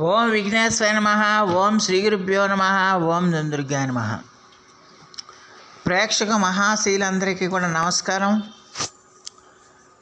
ఓం విఘ్నేశ్వర నమ ఓం శ్రీ గురుభ్యో నమ ఓం దుర్గా నమ. ప్రేక్షక మహాశీలందరికీ కూడా నమస్కారం.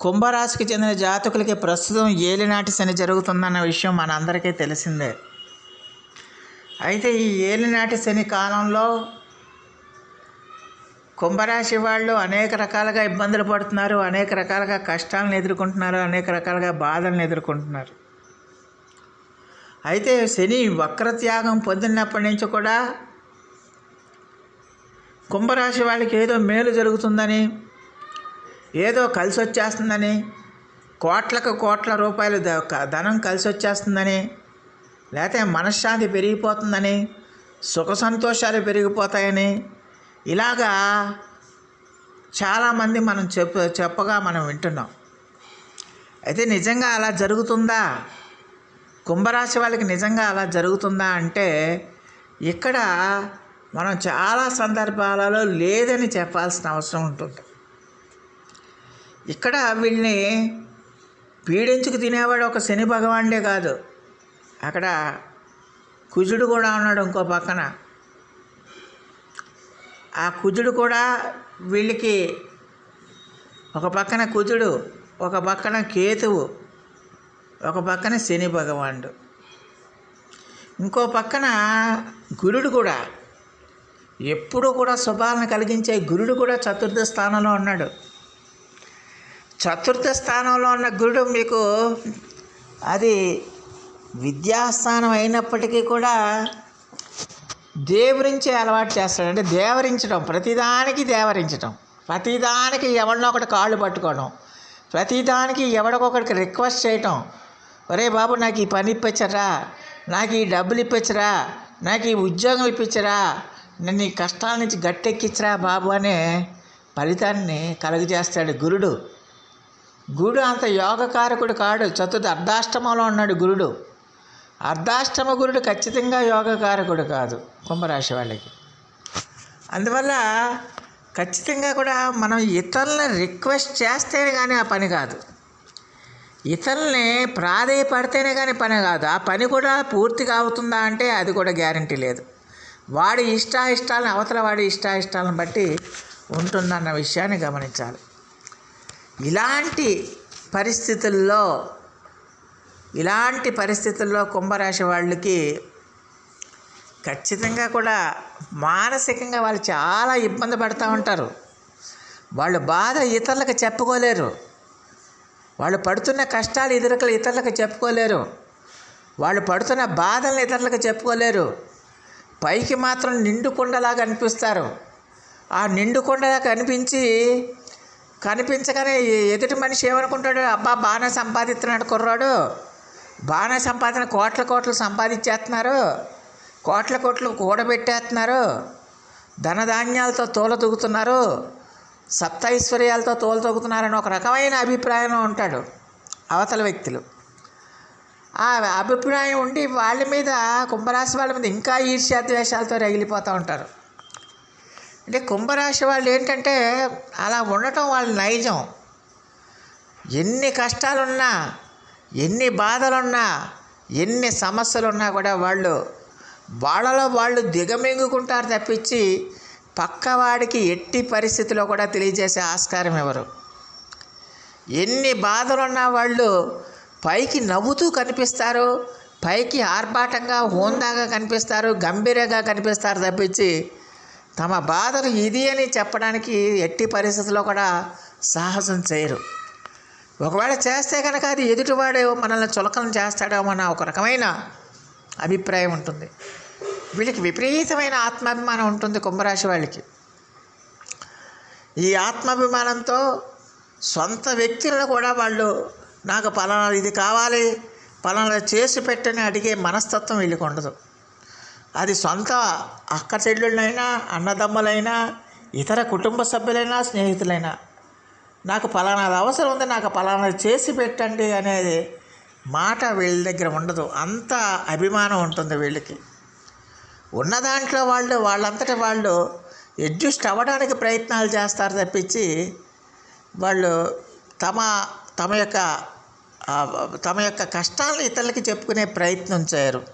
కుంభరాశికి చెందిన జాతకులకి ప్రస్తుతం ఏలినాటి శని జరుగుతుందన్న విషయం మనందరికీ తెలిసిందే. అయితే ఈ ఏలినాటి శని కాలంలో కుంభరాశి వాళ్ళు అనేక రకాలుగా ఇబ్బందులు పడుతున్నారు అనేక రకాలుగా కష్టాలను ఎదుర్కొంటున్నారు అనేక రకాలుగా బాధలను ఎదుర్కొంటున్నారు. అయితే శని వక్రత్యాగం పొందినప్పటి నుంచి కూడా కుంభరాశి వాళ్ళకి ఏదో మేలు జరుగుతుందని ఏదో కలిసి వచ్చేస్తుందని కోట్లకు కోట్ల రూపాయలు ధనం కలిసి వచ్చేస్తుందని లేకపోతే మనశ్శాంతి పెరిగిపోతుందని సుఖ సంతోషాలు పెరిగిపోతాయని ఇలాగా చాలామంది మనం చెప్ప చెప్పగా మనం వింటున్నాం. అయితే నిజంగా అలా జరుగుతుందా? కుంభరాశి వాళ్ళకి నిజంగా అలా జరుగుతుందా అంటే ఇక్కడ మనం చాలా సందర్భాలలో లేదని చెప్పాల్సిన అవసరం ఉంటుంది. ఇక్కడ వీళ్ళని పీడించుకు తినేవాడు ఒక శని భగవానుడే కాదు. అక్కడ కుజుడు కూడా ఉన్నాడు ఇంకో పక్కన. ఆ కుజుడు కూడా వీళ్ళకి ఒక పక్కన కుజుడు ఒక పక్కన కేతువు. ఒక పక్కన శని భగవానుడు. ఇంకో పక్కన గురుడు కూడా. ఎప్పుడు కూడా శుభాలను కలిగించే గురుడు కూడా చతుర్థ స్థానంలో ఉన్నాడు. చతుర్థ స్థానంలో ఉన్న గురుడు మీకు అది విద్యాస్థానం అయినప్పటికీ కూడా దేవరించే అలవాటు చేస్తాడు. అంటే దేవరించడం ప్రతిదానికి దేవరించడం. ప్రతిదానికి ఎవరినో ఒకటి కాళ్ళు పట్టుకోవడం. ప్రతిదానికి ఎవడికొకడికి రిక్వెస్ట్ చేయటం. ఒరే బాబు నాకు ఈ పని ఇప్పించరా? నాకు ఈ డబ్బులు ఇప్పించరా? నాకు ఈ ఉద్యోగం ఇప్పించరా? నన్ను ఈ కష్టాల నుంచి గట్టెక్కించరా బాబు అనే ఫలితాన్ని కలుగజేస్తాడు గురుడు. గురుడు అంత యోగకారకుడు కాడు. చతుర్థ అర్ధాష్టమంలో ఉన్నాడు గురుడు. అర్ధాష్టమ గురుడు ఖచ్చితంగా యోగకారకుడు కాదు కుంభరాశి వాళ్ళకి. అందువల్ల ఖచ్చితంగా కూడా మనం ఇతరులను రిక్వెస్ట్ చేస్తేనే కానీ ఆ పని కాదు. ఇతరుల్ని ప్రాధేయపడితేనే కానీ పని కాదు. ఆ పని కూడా పూర్తిగా అవుతుందా అంటే అది కూడా గ్యారంటీ లేదు. వాడి ఇష్టాయిష్టాలను అవతల వాడి ఇష్టాయిష్టాలను బట్టి ఉంటుందన్న విషయాన్ని గమనించాలి. ఇలాంటి పరిస్థితుల్లో ఇలాంటి పరిస్థితుల్లో కుంభరాశి వాళ్ళకి ఖచ్చితంగా కూడా మానసికంగా వాళ్ళు చాలా ఇబ్బంది పడుతూ ఉంటారు. వాళ్ళు బాధ ఇతరులకు చెప్పుకోలేరు. వాళ్ళు పడుతున్న కష్టాలు ఇతరులకు ఇతరులకు చెప్పుకోలేరు. వాళ్ళు పడుతున్న బాధలను ఇతరులకు చెప్పుకోలేరు. పైకి మాత్రం నిండు కుండలాగా అనిపిస్తారు. ఆ నిండు కుండలా కనిపించి కనిపించగానే ఎదుటి మనిషి ఏమనుకుంటాడు? అబ్బా బాగానే సంపాదిస్తున్నాడు కుర్రాడు. బాగానే సంపాదన కోట్ల కోట్లు సంపాదించేస్తున్నారు. కోట్ల కోట్లు కూడబెట్టేస్తున్నారు. ధనధాన్యాలతో సప్త ఐశ్వర్యాలతో తోలతూగుతున్నారని ఒక రకమైన అభిప్రాయం ఉంటాడు అవతల వ్యక్తులు. ఆ అభిప్రాయం ఉండి వాళ్ళ మీద కుంభరాశి వాళ్ళ మీద ఇంకా ఈర్ష్యాద్వేషాలతో రగిలిపోతూ ఉంటారు. అంటే కుంభరాశి వాళ్ళు ఏంటంటే అలా ఉండటం వాళ్ళ నైజం. ఎన్ని కష్టాలున్నా ఎన్ని బాధలున్నా ఎన్ని సమస్యలున్నా కూడా వాళ్ళు వాళ్ళలో వాళ్ళు దిగమింగుకుంటారు తప్పించి పక్కవాడికి ఎట్టి పరిస్థితిలో కూడా తెలియజేసే ఆస్కారం ఎవరు? ఎన్ని బాధలున్నా వాళ్ళు పైకి నవ్వుతూ కనిపిస్తారు పైకి ఆర్భాటంగా హోందాగా కనిపిస్తారు గంభీరంగా కనిపిస్తారు తప్పించి తమ బాధలు ఇది అని చెప్పడానికి ఎట్టి పరిస్థితుల్లో కూడా సాహసం చేయరు. ఒకవేళ చేస్తే కనుక అది ఎదుటివాడే మనల్ని చులకన చేస్తాడేమో అన్న ఒక రకమైన అభిప్రాయం ఉంటుంది. వీళ్ళకి విపరీతమైన ఆత్మాభిమానం ఉంటుంది కుంభరాశి వాళ్ళకి. ఈ ఆత్మాభిమానంతో సొంత వ్యక్తులను కూడా వాళ్ళు నాకు పలానా ఇది కావాలి పలానా చేసి పెట్టని అడిగే మనస్తత్వం వీళ్ళకి ఉండదు. అది సొంత అక్క చెల్లెళ్ళైనా అన్నదమ్ములైనా ఇతర కుటుంబ సభ్యులైనా స్నేహితులైనా. నాకు పలానాది అవసరం ఉంది నాకు పలానాది చేసి పెట్టండి అనేది మాట వీళ్ళ దగ్గర ఉండదు. అంత అభిమానం ఉంటుంది వీళ్ళకి. ఉన్న దాంట్లో వాళ్ళు వాళ్ళంతటి వాళ్ళు అడ్జస్ట్ అవ్వడానికి ప్రయత్నాలు చేస్తారు తప్పించి వాళ్ళు తమ తమ యొక్క తమ యొక్క కష్టాలను ఇతరులకి చెప్పుకునే ప్రయత్నం చేయరు.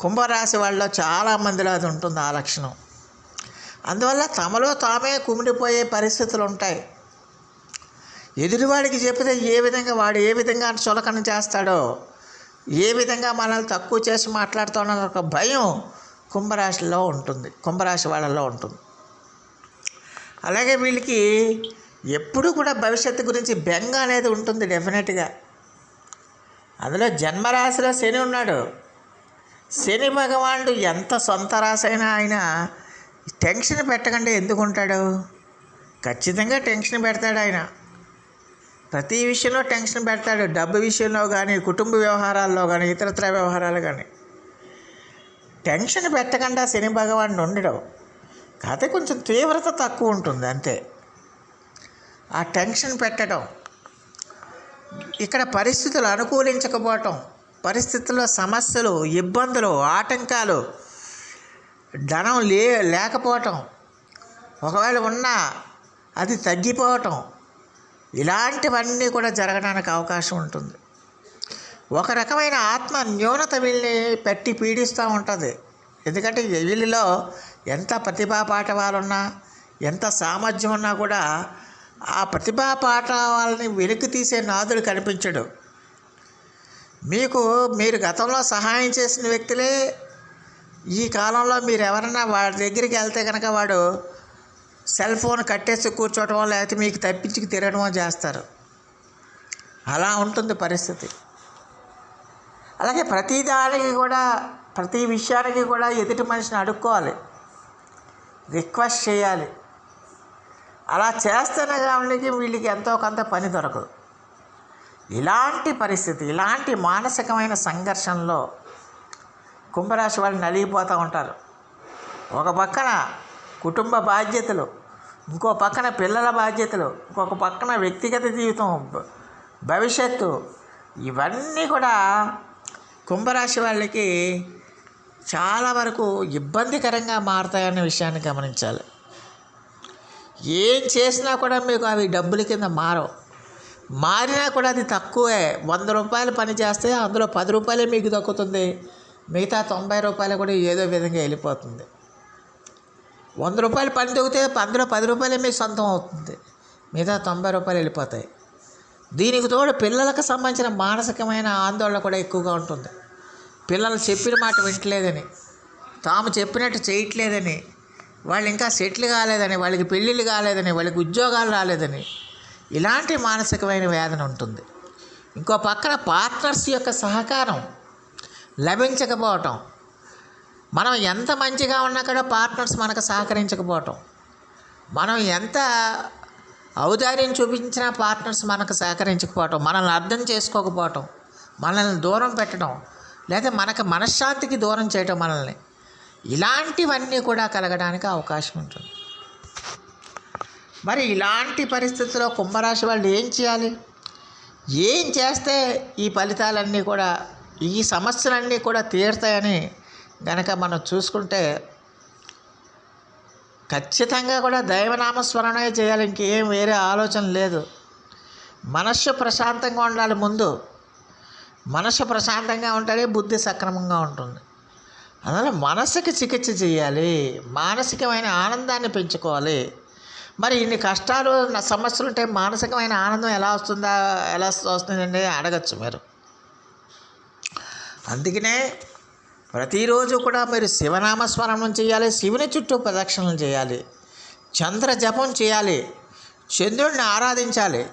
కుంభరాశి వాళ్ళలో చాలామందిలో అది ఉంటుంది ఆ లక్షణం. అందువల్ల తమలో తామే కుమిడిపోయే పరిస్థితులు ఉంటాయి. ఎదుటివాడికి చెప్తే ఏ విధంగా వాడు ఏ విధంగా చులకన చేస్తాడో ఏ విధంగా మనల్ని తక్కువ చేసి మాట్లాడుతున్న ఒక భయం కుంభరాశిలో ఉంటుంది కుంభరాశి వాళ్ళలో ఉంటుంది. అలాగే వీళ్ళకి ఎప్పుడు కూడా భవిష్యత్తు గురించి బెంగ అనేది ఉంటుంది డెఫినెట్గా. అందులో జన్మరాశిలో శని ఉన్నాడు. శని భగవానుడు ఎంత సొంత రాశి అయినా ఆయన టెన్షన్ పెట్టకుండా ఎందుకు ఉంటాడు ఖచ్చితంగా టెన్షన్ పెడతాడు ఆయన. ప్రతి విషయంలో టెన్షన్ పెడతాడు. డబ్బు విషయంలో కానీ కుటుంబ వ్యవహారాల్లో కానీ ఇతరత్ర వ్యవహారాలు కానీ టెన్షన్ పెట్టకుండా శని భగవాన్ ఉండడం కాకపోతే కొంచెం తీవ్రత తక్కువ ఉంటుంది అంతే. ఆ టెన్షన్ పెట్టడం ఇక్కడ పరిస్థితులు అనుకూలించకపోవటం పరిస్థితుల్లో సమస్యలు ఇబ్బందులు ఆటంకాలు ధనం లే లేకపోవటం ఒకవేళ ఉన్నా అది తగ్గిపోవటం ఇలాంటివన్నీ కూడా జరగడానికి అవకాశం ఉంటుంది. ఒక రకమైన ఆత్మ న్యూనత వీళ్ళని పెట్టి పీడిస్తూ ఉంటుంది. ఎందుకంటే వీళ్ళలో ఎంత ప్రతిభా పాఠవాలున్నా ఎంత సామర్థ్యం ఉన్నా కూడా ఆ ప్రతిభా పాఠవాలని వెలికి తీసే నాదుడు కనిపించడు. మీకు మీరు గతంలో సహాయం చేసిన వ్యక్తులే ఈ కాలంలో మీరు ఎవరన్నా వాడి దగ్గరికి వెళ్తే కనుక వాడు సెల్ ఫోన్ కట్టేసి కూర్చోవటం లేకపోతే మీకు తప్పించి తిరగడమో చేస్తారు. అలా ఉంటుంది పరిస్థితి. అలాగే ప్రతి దానికి కూడా ప్రతి విషయానికి కూడా ఎదుటి మనిషిని అడుక్కోవాలి. రిక్వెస్ట్ చేయాలి. అలా చేస్తేనే కాబట్టి వీళ్ళకి ఎంతో కొంత పని దొరకదు. ఇలాంటి పరిస్థితి ఇలాంటి మానసికమైన సంఘర్షణలో కుంభరాశి వాళ్ళు నలిగిపోతూ ఉంటారు. ఒక పక్కన కుటుంబ బాధ్యతలు ఇంకో పక్కన పిల్లల బాధ్యతలు ఇంకొక పక్కన వ్యక్తిగత జీవితం భవిష్యత్తు ఇవన్నీ కూడా కుంభరాశి వాళ్ళకి చాలా వరకు ఇబ్బందికరంగా మారుతాయనే విషయాన్ని గమనించాలి. ఏం చేసినా కూడా మీకు అవి డబ్బుల కింద మారవు. మారినా కూడా అది తక్కువే. వంద రూపాయలు పని చేస్తే అందులో పది రూపాయలే మీకు దక్కుతుంది. మిగతా తొంభై రూపాయలు కూడా ఏదో విధంగా వెళ్ళిపోతుంది. వంద రూపాయలు పని దొరికితే అందులో పది రూపాయలే మీ సొంతం అవుతుంది. మిగతా తొంభై రూపాయలు వెళ్ళిపోతాయి. దీనికి తోడు పిల్లలకు సంబంధించిన మానసికమైన ఆందోళన కూడా ఎక్కువగా ఉంటుంది. పిల్లలు చెప్పిన మాట వింటలేదని తాము చెప్పినట్టు చేయట్లేదని వాళ్ళు ఇంకా సెటిల్ కాలేదని వాళ్ళకి పెళ్ళిళ్ళు కాలేదని వాళ్ళకి ఉద్యోగాలు రాలేదని ఇలాంటి మానసికమైన వేదన ఉంటుంది. ఇంకో పక్కన పార్ట్నర్స్ యొక్క సహకారం లభించకపోవటం మనం ఎంత మంచిగా ఉన్నా కూడా పార్ట్నర్స్ మనకు సహకరించకపోవటం. మనం ఎంత ఔదార్యం చూపించినా పార్ట్నర్స్ మనకు సహకరించకపోవటం మనల్ని అర్థం చేసుకోకపోవటం మనల్ని దూరం పెట్టడం లేదా మనకు మనశ్శాంతికి దూరం చేయటం మనల్ని ఇలాంటివన్నీ కూడా కలగడానికి అవకాశం ఉంటుంది. మరి ఇలాంటి పరిస్థితుల్లో కుంభరాశి వాళ్ళు ఏం చేయాలి? ఏం చేస్తే ఈ ఫలితాలన్నీ కూడా ఈ సమస్యలన్నీ కూడా తీరుతాయని గనక మనం చూసుకుంటే ఖచ్చితంగా కూడా దైవనామస్మరణే చేయాలి ఇంకేం వేరే ఆలోచన లేదు. మనస్సు ప్రశాంతంగా ఉండాలి ముందు. మనస్సు ప్రశాంతంగా ఉంటేనే బుద్ధి సక్రమంగా ఉంటుంది. అందువల్ల మనసుకి చికిత్స చేయాలి మానసికమైన ఆనందాన్ని పెంచుకోవాలి. మరి ఇన్ని కష్టాలు సమస్యలు ఉంటే మానసికమైన ఆనందం ఎలా వస్తుందా ఎలా వస్తుందండి అడగచ్చు మీరు. అందుకనే ప్రతిరోజు కూడా మీరు శివనామస్మరణం చేయాలి శివుని చుట్టూ ప్రదక్షిణలు చేయాలి చంద్ర జపం చేయాలి చంద్రుడిని ఆరాధించాలి.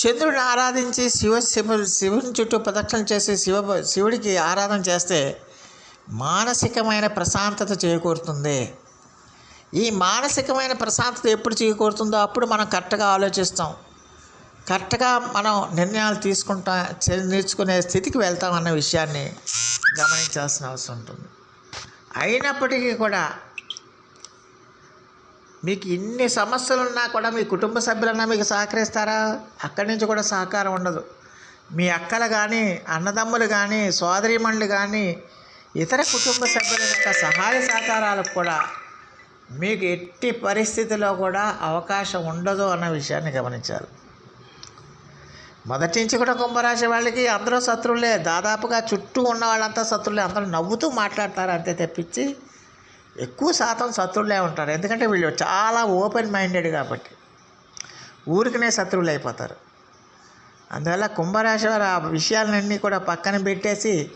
చంద్రుడిని ఆరాధించి శివ శివ శివుని చుట్టూ ప్రదక్షిణ చేసి శివ శివుడికి ఆరాధన చేస్తే మానసికమైన ప్రశాంతత చేకూరుతుంది. ఈ మానసికమైన ప్రశాంతత ఎప్పుడు చేకూరుతుందో అప్పుడు మనం కరెక్ట్గా ఆలోచిస్తాం. కరెక్ట్గా మనం నిర్ణయాలు తీసుకుంటా చే- నేర్చుకునే స్థితికి వెళ్తాం అన్న విషయాన్ని గమనించాల్సిన అవసరం ఉంటుంది. అయినప్పటికీ కూడా మీకు ఇన్ని సమస్యలు ఉన్నా కూడా మీ కుటుంబ సభ్యులన్నా మీకు సహకరిస్తారా? అక్కడి నుంచి కూడా సహకారం ఉండదు. మీ అక్కలు కానీ అన్నదమ్ములు కానీ సోదరిమణులు కానీ ఇతర కుటుంబ సభ్యుల యొక్క సహాయ సహకారాలకు కూడా మీకు ఎట్టి పరిస్థితిలో కూడా అవకాశం ఉండదు అన్న విషయాన్ని గమనించాలి. మొదటి నుంచి కూడా కుంభరాశి వాళ్ళకి అందరూ శత్రువులే. దాదాపుగా చుట్టూ ఉన్న వాళ్ళంతా శత్రువులే. అందరూ నవ్వుతూ మాట్లాడతారు అంతే తెప్పించి ఎక్కువ శాతం శత్రువులే ఉంటారు. ఎందుకంటే వీళ్ళు చాలా ఓపెన్ మైండెడ్ కాబట్టి ఊరికనే శత్రువులు అయిపోతారు. అందువల్ల కుంభరాశి వారు ఆ విషయాలన్నీ కూడా పక్కన పెట్టేసి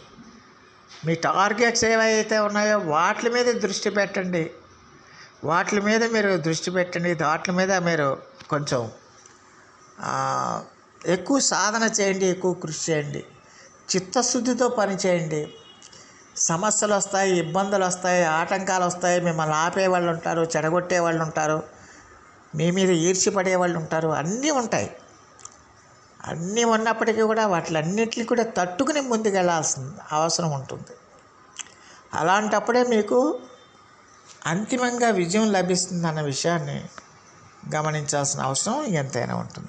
మీ టార్గెట్స్ ఏవైతే ఉన్నాయో వాటి మీద దృష్టి పెట్టండి. వాటి మీద మీరు దృష్టి పెట్టండి. వాటి మీద మీరు కొంచెం ఎక్కువ సాధన చేయండి ఎక్కువ కృషి చేయండి. చిత్తశుద్ధితో పని చేయండి. సమస్యలు వస్తాయి ఇబ్బందులు వస్తాయి ఆటంకాలు వస్తాయి మిమ్మల్ని ఆపే వాళ్ళు ఉంటారు చెడగొట్టే వాళ్ళు ఉంటారు మీ మీద ఈర్చిపడే వాళ్ళు ఉంటారు అన్నీ ఉంటాయి. అన్నీ ఉన్నప్పటికీ కూడా వాటిలన్నిటిని కూడా తట్టుకుని ముందుకెళ్ళాల్సిన అవసరం ఉంటుంది. అలాంటప్పుడే మీకు అంతిమంగా విజయం లభిస్తుంది అన్న విషయాన్ని గమనించాల్సిన అవసరం ఎంతైనా ఉంటుంది.